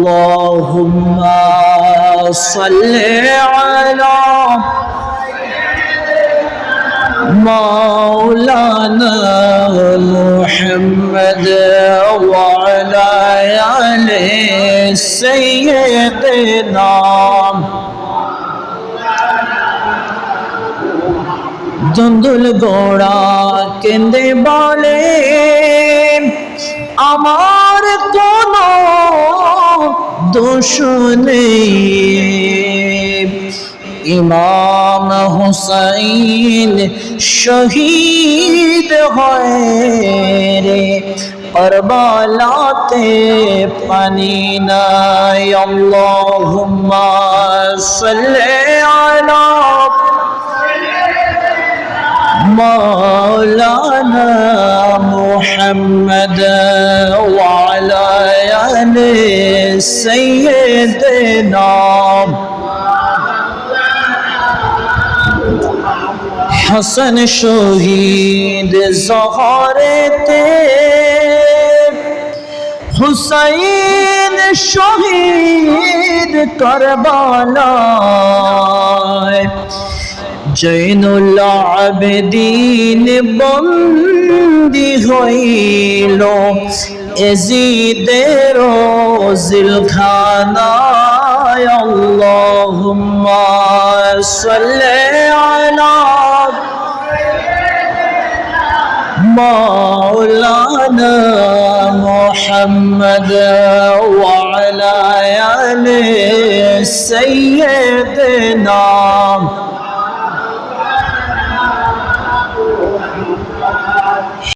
اللهم صل على مولانا محمد وعلى آل سيدنا দন্দুল গোড়া কেন্দে বলে আমার কোনো দোষ নেই ইমাম হুসাইন শহীদ হয় রে পরবালাতে পানি নাই। আল্লাহুম্মা সাল্লি আলা মাওলানা سيدنا حسن শহীদ জহরেতে হুসাইন শহীদ করবালায় জৈনুল আবেদিন বন্দি হইল يزيد روز الخنايا. اللهم صل على مولانا محمد وعلى آل سيدنا